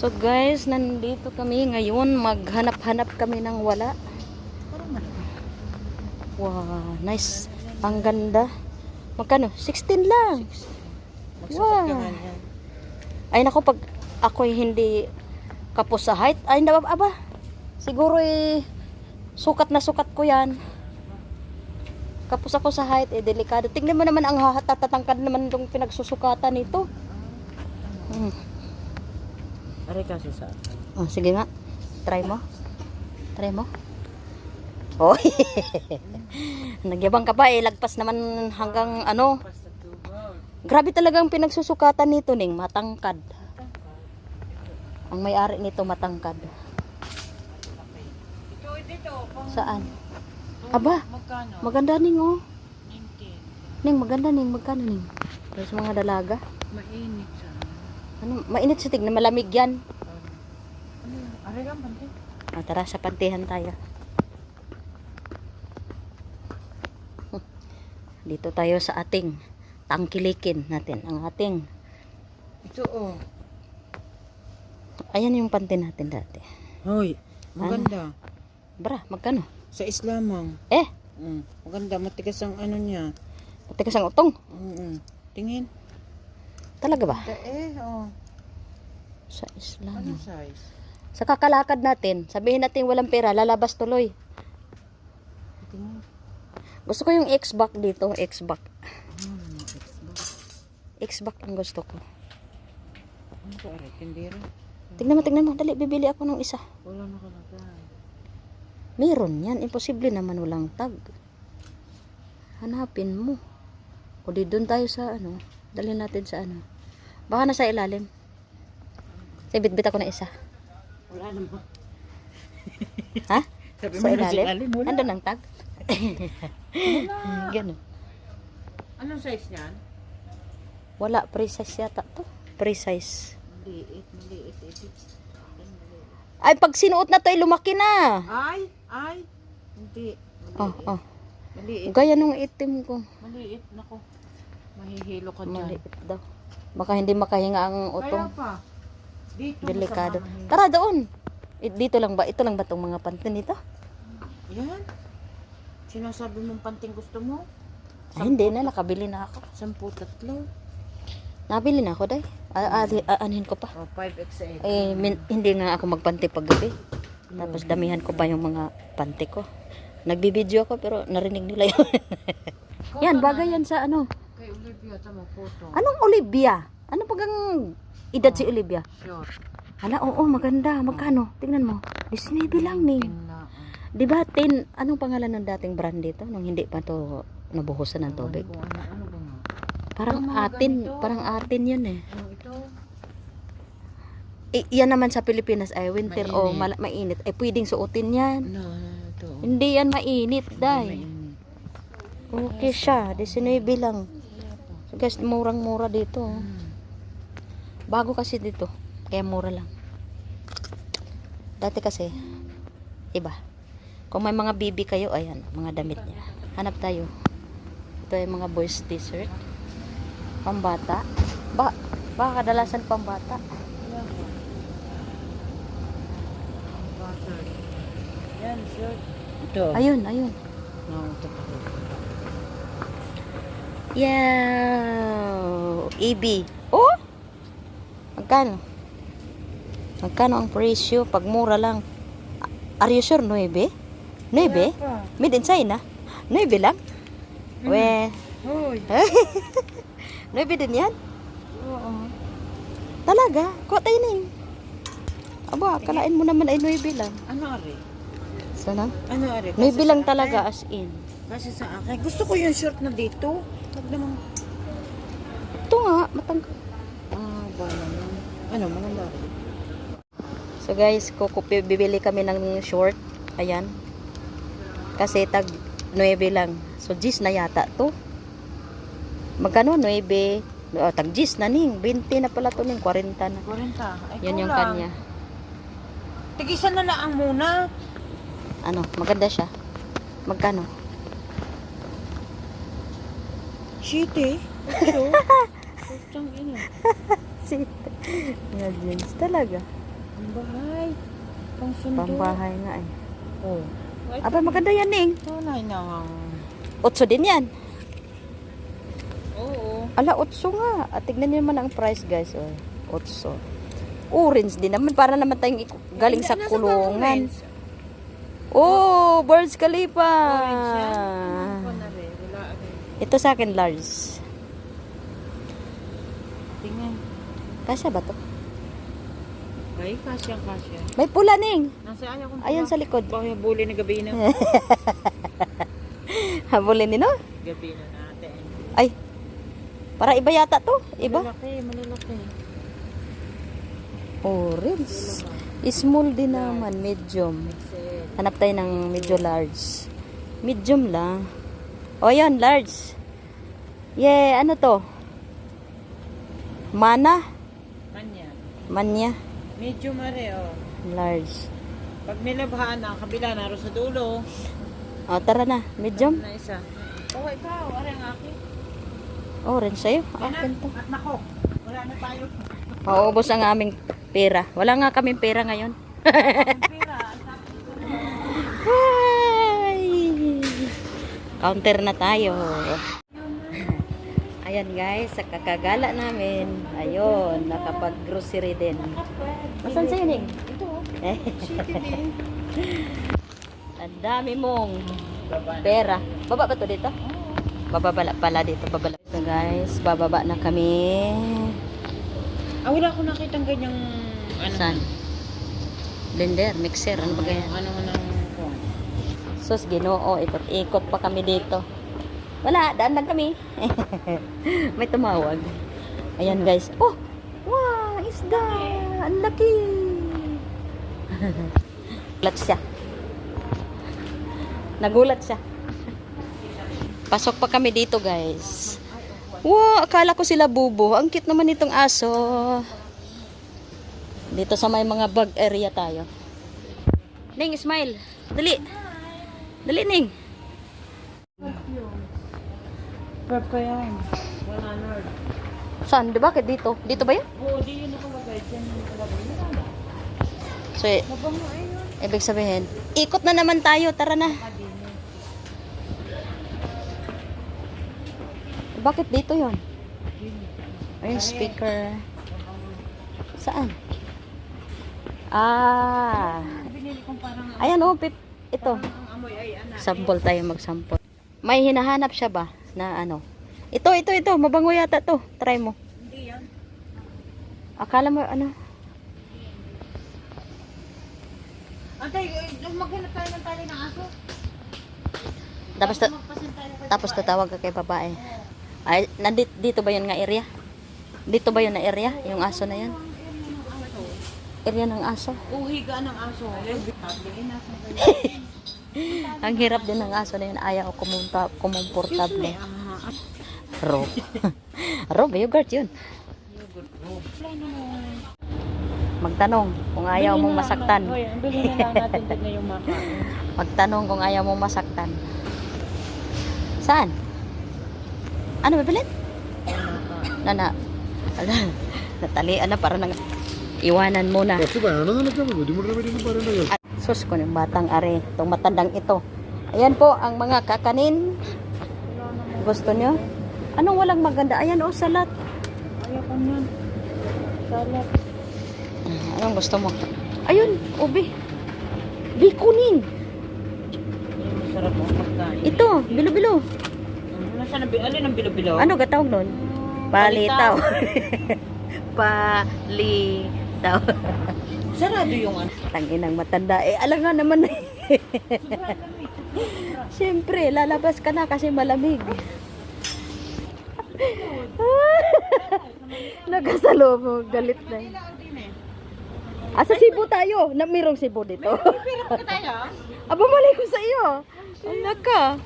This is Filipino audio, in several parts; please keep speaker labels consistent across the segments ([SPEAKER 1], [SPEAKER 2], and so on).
[SPEAKER 1] So guys, nandito kami ngayon. Maghanap-hanap kami ng wala. Wow, nice. Ang ganda. Magkano? 16 lang. Wow. Ay nako, pag ako'y hindi kapos sa height, ay nabab, aba. Siguro sukat na sukat ko yan. Kapos ako sa height, eh, delikado. Tingnan mo naman ang hatatatangkad naman itong pinagsusukatan nito. Hmm.
[SPEAKER 2] Aray kasi sa akin.
[SPEAKER 1] Oh, sige nga. Try mo. Try mo. Oh. Nagyabang ka pa eh. Lagpas naman hanggang ano. Grabe talagang pinagsusukatan nito ning matangkad. Ang may-ari nito matangkad. Saan? Aba, maganda ning oh.
[SPEAKER 2] 19.
[SPEAKER 1] Ning maganda ning magkano ning? Para sa mga dalaga.
[SPEAKER 2] Mainit sa
[SPEAKER 1] Ano, mainit sa tignan malamig yan.
[SPEAKER 2] Ano.
[SPEAKER 1] Ah, tara sa pantihan tayo. Hmm. Dito tayo sa ating tangkilikin natin. Ang ating,
[SPEAKER 2] Ito, oh.
[SPEAKER 1] ayan yung panty natin dati.
[SPEAKER 2] Hoy, maganda.
[SPEAKER 1] Bra, magkano?
[SPEAKER 2] Sa islamang.
[SPEAKER 1] Eh,
[SPEAKER 2] Mm. Maganda, matigas ang ano niya.
[SPEAKER 1] pati kasang utong.
[SPEAKER 2] Mm Tingin.
[SPEAKER 1] Talaga ba?
[SPEAKER 2] Eh, oh.
[SPEAKER 1] Sa Islam.
[SPEAKER 2] Ano size?
[SPEAKER 1] Sa kakalakad natin, sabihin natin walang pera, lalabas tuloy. Gusto ko yung X-back dito, X-back.
[SPEAKER 2] Hmm.
[SPEAKER 1] X-back ang gusto ko.
[SPEAKER 2] Ano ka, aray? Tindera?
[SPEAKER 1] Tingnan mo, tingnan mo. Dali, bibili ako ng isa.
[SPEAKER 2] Wala na kalagay.
[SPEAKER 1] Meron yan. Imposible naman walang tag. Hanapin mo. O di doon tayo sa ano. Dalhin natin sa ano. Baka nasa ilalim. Sige, bitbit ako na isa.
[SPEAKER 2] Wala naman.
[SPEAKER 1] Ha?
[SPEAKER 2] Sabi
[SPEAKER 1] Sa ilalim?
[SPEAKER 2] ilalim, wala.
[SPEAKER 1] Andun ang tag? Ganun.
[SPEAKER 2] Anong size niyan?
[SPEAKER 1] Wala. Precise yata to. Precise.
[SPEAKER 2] Maliit, maliit, maliit.
[SPEAKER 1] Ay, pag sinuot na to, ay lumaki na.
[SPEAKER 2] Ay, ay. Hindi.
[SPEAKER 1] Oh,
[SPEAKER 2] Maliit.
[SPEAKER 1] oh.
[SPEAKER 2] Maliit.
[SPEAKER 1] Gaya nung itim ko.
[SPEAKER 2] Maliit. Nako. Mahihilo ka dyan.
[SPEAKER 1] Maliit daw. Baka hindi makahinga ang
[SPEAKER 2] Kaya
[SPEAKER 1] utong.
[SPEAKER 2] pa. Dito
[SPEAKER 1] Delikado.
[SPEAKER 2] masama.
[SPEAKER 1] Tara doon. I- Dito lang ba? Ito lang ba itong mga pantin nito?
[SPEAKER 2] Yan. Sinasabi mong panting gusto mo?
[SPEAKER 1] Ay, hindi na. Nakabili na ako.
[SPEAKER 2] Sampu tatlo.
[SPEAKER 1] Nabili na ako, day. A- ko pa.
[SPEAKER 2] O, 5XL.
[SPEAKER 1] Eh, min- hindi nga ako magpanti paggabi. Tapos damihan ko pa yung mga panty ko. Nagbibideo ako pero narinig nila yun. yan, bagay yan sa ano.
[SPEAKER 2] Olivia, tama, photo.
[SPEAKER 1] Anong Olivia? Ano pagang edad si Olivia?
[SPEAKER 2] Sure.
[SPEAKER 1] Hala, oo, maganda. Magkano? Tingnan mo. Disney lang ni.
[SPEAKER 2] Pin na.
[SPEAKER 1] Di ba, tin, anong pangalan ng dating brand dito? Nung hindi pa to nabuhusan ng tubig.
[SPEAKER 2] Kung ano, ano ba nga?
[SPEAKER 1] Parang
[SPEAKER 2] mga
[SPEAKER 1] atin,
[SPEAKER 2] ganito.
[SPEAKER 1] parang atin yun eh.
[SPEAKER 2] Ano ito?
[SPEAKER 1] I- yan naman sa Pilipinas ay winter o
[SPEAKER 2] Mainit.
[SPEAKER 1] mala- mainit. Ay pwedeng suotin yan.
[SPEAKER 2] Ano, ano ito?
[SPEAKER 1] Hindi yan mainit, day.
[SPEAKER 2] Mainit.
[SPEAKER 1] Okay siya, 19 lang. Guys, murang-mura dito.
[SPEAKER 2] Hmm.
[SPEAKER 1] Bago kasi dito, kaya mura lang. Dati kasi, iba. Kung may mga bibi kayo, ayan, mga damit niya. Hanap tayo. Ito yung mga boys t-shirt. Pambata. Ba, baka kadalasan pambata.
[SPEAKER 2] Yan, shirt. Ito.
[SPEAKER 1] Ayun, ayun.
[SPEAKER 2] No, ito pa.
[SPEAKER 1] Yeah! EB. Oh! Magkano? Magkano ang presyo? Pag mura lang. Are you sure? 9? 9?
[SPEAKER 2] pa.
[SPEAKER 1] Made in China? 9 lang? We.
[SPEAKER 2] Hoy.
[SPEAKER 1] 9 din yan?
[SPEAKER 2] Oo.
[SPEAKER 1] Talaga? Kuha tayo na yun. Aba, kalain mo naman ay 9 lang.
[SPEAKER 2] Ano ari?
[SPEAKER 1] Sana?
[SPEAKER 2] Ano ari?
[SPEAKER 1] 9 lang talaga as in.
[SPEAKER 2] Kasi sa akin, gusto ko yung shirt na dito. Huwag naman.
[SPEAKER 1] Ito nga, matangkad.
[SPEAKER 2] Ah, bala naman. Ano, maganda.
[SPEAKER 1] So guys, kukupi, bibili kami ng short. Ayan. Kasi tag 9 lang. So 10 na yata to. Magkano? 9. Oh, tag 10 na ning. 20 na pala to ning. 40 na.
[SPEAKER 2] 40. Ay,
[SPEAKER 1] Yan yung kanya.
[SPEAKER 2] Tigisan na lang muna.
[SPEAKER 1] Ano, maganda siya. Magkano?
[SPEAKER 2] Shit eh. Ito. Putang ina.
[SPEAKER 1] Si Nga jeans talaga.
[SPEAKER 2] Pambahay. Pang sundo.
[SPEAKER 1] Pambahay nga eh.
[SPEAKER 2] Oh.
[SPEAKER 1] Aba, maganda yan, Ning.
[SPEAKER 2] Tunay na nga.
[SPEAKER 1] Otso din yan.
[SPEAKER 2] Oo.
[SPEAKER 1] Ala, otso nga. At tignan niyo naman ang price, guys. Oh. Otso. Orange din naman. Para naman tayong galing sa kulungan. Oh, Burj Khalifa.
[SPEAKER 2] Orange yan. Ako na rin. Wala rin.
[SPEAKER 1] Ito sa akin, large.
[SPEAKER 2] Tingnan.
[SPEAKER 1] Kasya ba to?
[SPEAKER 2] Ay, kasya, kasya.
[SPEAKER 1] May pula, Ning.
[SPEAKER 2] Nasa ayaw kong
[SPEAKER 1] Ayun sa likod.
[SPEAKER 2] Bakit buli na gabi na?
[SPEAKER 1] Habulin ni no?
[SPEAKER 2] gabi na natin.
[SPEAKER 1] Ay. Para iba yata to. Iba.
[SPEAKER 2] Malalaki, malalaki.
[SPEAKER 1] Orange. Small din naman. Medium. Hanap tayo ng medyo large. Medium lang. O yan, large. Yeah, ano to? Mana?
[SPEAKER 2] Kanya.
[SPEAKER 1] Manya?
[SPEAKER 2] Medyo mare, oh.
[SPEAKER 1] Large.
[SPEAKER 2] Pag may labhaan, ang kabila naroon sa dulo.
[SPEAKER 1] O, tara na. Medium?
[SPEAKER 2] Na isa. Oh, ikaw, are ang akin.
[SPEAKER 1] Orange sa'yo. Akin to.
[SPEAKER 2] At nako, wala na tayo.
[SPEAKER 1] Mauubos ang aming pera. Wala nga kaming pera ngayon.
[SPEAKER 2] Pera, ang
[SPEAKER 1] Hi! Counter na tayo. Ayan guys, sa kakagala namin. Ayun, nakapag-grocery din. Masan sa'yo, Ning?
[SPEAKER 2] Ito, oh.
[SPEAKER 1] Eh. Ang dami mong pera. Baba ba to dito? Baba pala, dito. Babala. So guys, bababa na kami.
[SPEAKER 2] Ah, wala ko nakitang ganyang, ano,
[SPEAKER 1] Saan? Blender, mixer, ano ba ganyan?
[SPEAKER 2] ano, ano,
[SPEAKER 1] Sus, ginoo, ikot-ikot pa kami dito. Wala, daan lang kami. May tumawag. Ayan guys. Oh! Wow! Isda! Ang laki! Nagulat siya. Nagulat siya. Pasok pa kami dito guys. Wow! Akala ko sila bubo. Ang cute naman itong aso. Dito sa may mga bug area tayo. Ning, smile. Dali. Dali, Ning.
[SPEAKER 2] Ko yan. 100.
[SPEAKER 1] Saan? Di ba? Dito. Dito ba yun?
[SPEAKER 2] Oo, di yun nakalagay. Diyan yung nakalagay. Na.
[SPEAKER 1] So, i-
[SPEAKER 2] Mabango ayun.
[SPEAKER 1] ibig sabihin, ikot na naman tayo. Tara na.
[SPEAKER 2] Kadini.
[SPEAKER 1] Bakit dito yon? Ayun, speaker. Saan? Ah.
[SPEAKER 2] Binili kong parang,
[SPEAKER 1] Ayan, oh, pip. Ito.
[SPEAKER 2] ang amoy ay anak.
[SPEAKER 1] Sample tayo magsample. May hinahanap siya ba na ano? Ito, ito, ito. Mabango yata to. Try mo.
[SPEAKER 2] Hindi yan.
[SPEAKER 1] Akala mo, ano?
[SPEAKER 2] Antay, eh, maghanap tayo ng tali ng aso.
[SPEAKER 1] Tapos, ta- tapos tatawag ka kay babae. Ay, nandito dito ba yun nga area? Dito ba yun na area? Yung aso na yan? Area ng aso.
[SPEAKER 2] Uhiga ng aso. Tabligin na sa
[SPEAKER 1] Ang hirap din ng aso na yun. Ayaw kumunta, kumumportable. Rob. Rob, yogurt yun. Magtanong kung ayaw mong masaktan. Magtanong kung ayaw mong masaktan. Saan? Ano bibilit? Nana. Ala. Natalian na para nang iwanan muna.
[SPEAKER 3] Oh, Kasi ba ano na ano
[SPEAKER 1] nagkababa? Di mo na pwede na para nang sus ko ng batang are, itong matandang ito. Ayan po ang mga kakanin. Gusto nyo? Anong walang maganda? Ayan oh, salat.
[SPEAKER 2] Ayaw ko niyan. Salad.
[SPEAKER 1] Anong gusto mo? Ayun, ubi. Bikunin.
[SPEAKER 2] Masarap ang pagkain.
[SPEAKER 1] Ito, bilo-bilo.
[SPEAKER 2] Nasaan ang alin ang bilo-bilo?
[SPEAKER 1] Ano gatawag nun? Palitaw. Palitaw.
[SPEAKER 2] Sarado yung ano.
[SPEAKER 1] Tanginang matanda. Eh, alam nga naman. Siyempre, lalabas ka na kasi malamig. Nagkasalo mo, galit na. Ah, sa Cebu tayo. Na, mayroong Cebu dito.
[SPEAKER 2] Pa tayo?
[SPEAKER 1] Aba, malay ko sa iyo. Anak ka.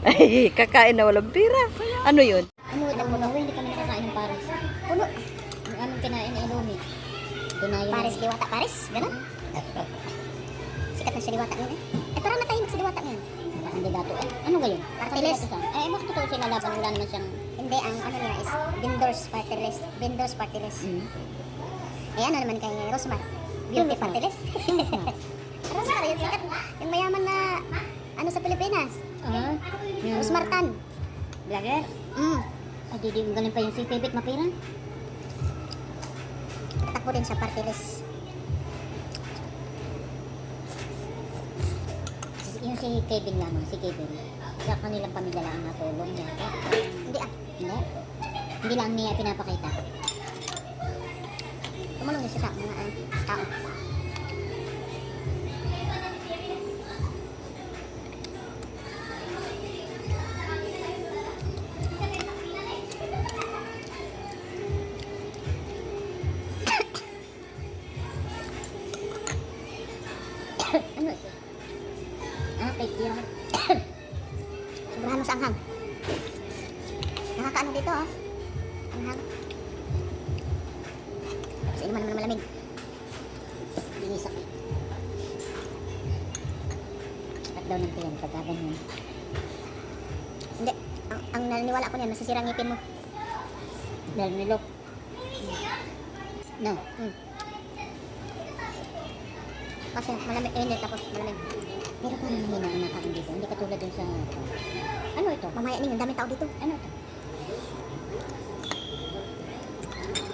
[SPEAKER 1] Ay, kakain na walang pira. Ano yun?
[SPEAKER 4] Ano, Dunayo. Pares, diwata, pares? Ganon? Sikat na sa diwata ngayon eh. Eh, parang natahimik sa diwata ngayon. Kandidato eh. Ano gayon? Party list. Eh, bakit totoo siya lalaban? Wala naman siyang... Hindi, ang ano niya is vendors party list. Vendors party list. Eh, ano naman kay Rosmar? Beauty party list. Rosmar, yung sikat, yung mayaman na, ano sa Pilipinas.
[SPEAKER 5] Ah,
[SPEAKER 4] Rosmartan.
[SPEAKER 5] Vlogger?
[SPEAKER 4] Mm.
[SPEAKER 5] Ay, di, di, galing pa yung si Pebit Mapiran.
[SPEAKER 4] Tatakbo din sa party list.
[SPEAKER 5] Yung si Kevin lamang, si Kevin. Sa kanilang pamilya lang natulong niya.
[SPEAKER 4] Hindi ah.
[SPEAKER 5] Hindi. Hindi lang niya pinapakita.
[SPEAKER 4] Tumulong din siya sa mga ah, tao.
[SPEAKER 5] Binisak. At daw ng tiyan pagka ganyan.
[SPEAKER 4] Hindi. Ang, ang naniniwala ko niyan, masisira ang ngipin mo.
[SPEAKER 5] Dahil nilok. No.
[SPEAKER 4] Hmm. Kasi malamig, eh, tapos malamig.
[SPEAKER 5] Pero parang mahina ang nakain dito. Hindi katulad dun sa... Ano ito?
[SPEAKER 4] Mamaya ninyo, ang daming tao dito.
[SPEAKER 5] Ano ito?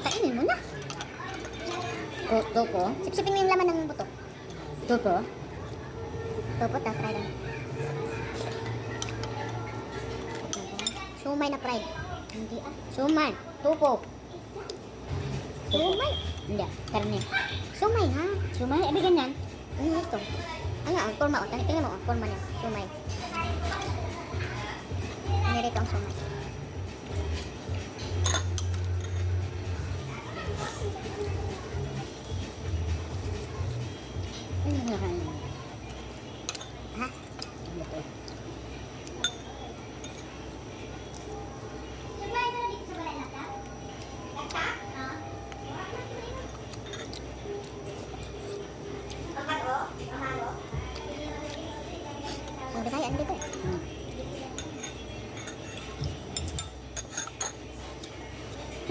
[SPEAKER 4] Kainin mo na.
[SPEAKER 5] To- Topo?
[SPEAKER 4] Sipsipin mo yung laman ng buto.
[SPEAKER 5] Topo?
[SPEAKER 4] Topo, ta, try lang. Sumay na fried.
[SPEAKER 5] Hindi ah.
[SPEAKER 4] Sumay.
[SPEAKER 5] Topo.
[SPEAKER 4] Sumay.
[SPEAKER 5] Hindi. Karne.
[SPEAKER 4] Sumay ha.
[SPEAKER 5] Sumay? Abi ganyan?
[SPEAKER 4] Ano ito? Ano ang forma o? Tingnan mo, ang forma niya. Sumay.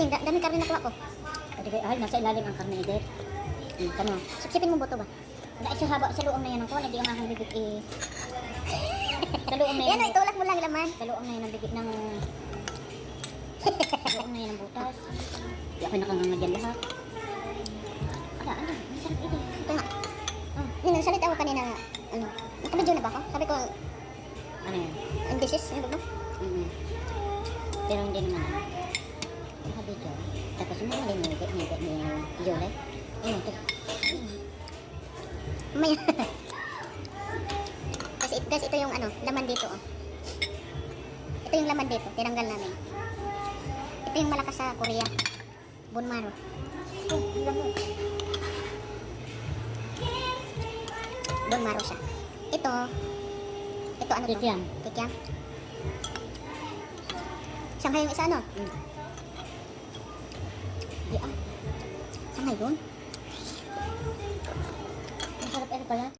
[SPEAKER 4] Ning, da dami karne nakuha ko.
[SPEAKER 5] Pwede kayo, ay, nasa ilalim ang karne edit. Hmm, kano?
[SPEAKER 4] Sipsipin mo buto ba?
[SPEAKER 5] Dahil sa haba, sa luong na yan ang kuwan, hindi ang aking bibig eh. Sa luong na yan.
[SPEAKER 4] Yan itulak mo lang laman.
[SPEAKER 5] Sa luong na yan ang bibig ng... sa luong na yan ang butas. Hindi ako nakanganga dyan lahat. Ala, ano? Masarap ito.
[SPEAKER 4] Ito nga. Oh, yun, nagsalita ako kanina na, ano, nakabidyo na ba ako? Sabi ko,
[SPEAKER 5] Ano yan?
[SPEAKER 4] ang disease, ano ba?
[SPEAKER 5] Mm-mm. Pero hindi naman Ito
[SPEAKER 4] yung laman dito, tinanggal namin. Ito yung malakas sa Korea. Bone marrow siya. Ito, ito ano to?
[SPEAKER 5] Kikiam.
[SPEAKER 4] Kikiam. Shanghai yung isa, ano?
[SPEAKER 5] Mm.
[SPEAKER 4] Di ah. Shanghai yun?